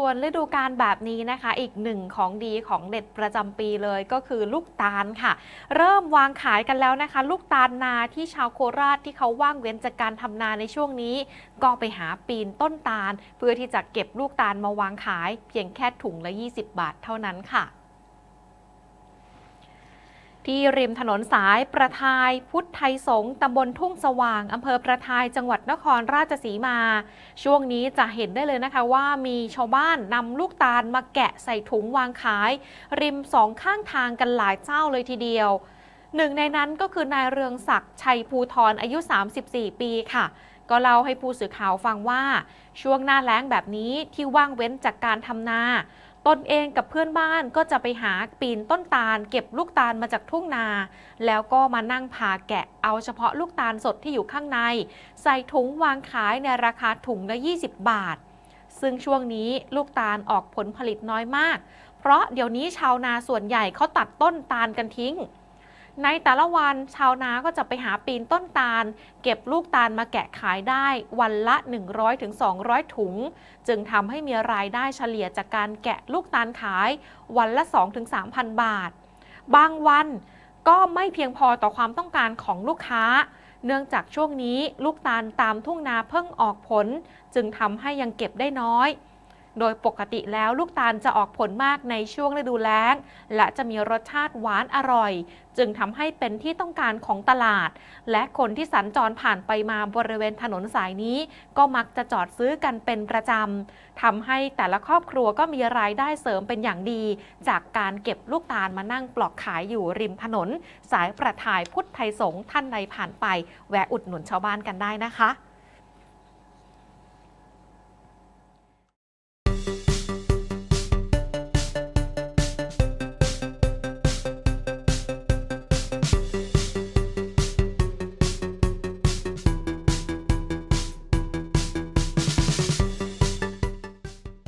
ส่วนฤดูกาลแบบนี้นะคะ อีกหนึ่งของดีของเด็ดประจำปีเลยก็คือลูกตาลค่ะ เริ่มวางขายกันแล้วนะคะ ลูกตาลนาที่ชาวโคราชที่เขาว่างเว้นจากการทำนาในช่วงนี้ ก็ไปหาปีนต้นตาล เพื่อที่จะเก็บลูกตาลมาวางขาย เพียงแค่ถุงละ 20 บาทเท่านั้นค่ะ ที่ริมถนนสายประทายพุทธไทยสงตำบลทุ่งสว่างอำเภอประทายจังหวัดนครราชสีมา ช่วงนี้จะเห็นได้เลยนะคะว่ามีชาวบ้านนำลูกตาลมาแกะใส่ถุงวางขาย ริมสองข้างทางกันหลายเจ้าเลยทีเดียวหนึ่งในนั้นก็คือนายเรืองศักดิ์ชัยภูทรอายุ 34 ปีค่ะ ก็เล่าให้ผู้สื่อข่าวฟังว่า ช่วงหน้าแล้งแบบนี้ที่ว่างเว้นจากการทำนา ตนเองกับเพื่อนบ้านก็จะไปหาปีนต้นตาล เก็บลูกตาลมาจากทุ่งนา แล้วก็มานั่งผ่าแกะเอาเฉพาะลูกตาลสดที่อยู่ข้างใน ใส่ถุงวางขายในราคาถุงละ 20 บาท ซึ่งช่วงนี้ลูกตาลออกผลผลิตน้อยมาก เพราะเดี๋ยวนี้ชาวนาส่วนใหญ่เขาตัดต้นตาลกันทิ้ง ในแต่ละวันชาวนาก็จะไปหาปีนต้นตาล เก็บลูกตาลมาแกะขายได้วันละ 100-200 ถุง จึงทำให้มีรายได้เฉลี่ยจากการแกะลูกตาลขาย วันละ 2-3,000 บาท บางวันก็ไม่เพียงพอต่อความต้องการของลูกค้า เนื่องจากช่วงนี้ลูกตาลตามทุ่งนาเพิ่งออกผล จึงทำให้ยังเก็บได้น้อย โดยปกติแล้วลูกตาลจะออกผลมากในช่วงฤดูแล้ง และจะมีรสชาติหวานอร่อย จึงทำให้เป็นที่ต้องการของตลาด และคนที่สัญจรผ่านไปมาบริเวณถนนสายนี้ ก็มักจะจอดซื้อกันเป็นประจำทำให้แต่ละครอบครัวก็มีรายได้เสริมเป็นอย่างดี จากการเก็บลูกตาลมานั่งปลอกขายอยู่ริมถนน สายประทายพุทธไทยสงฆ์ท่านใดผ่านไป แวะอุดหนุนชาวบ้านกันได้นะคะ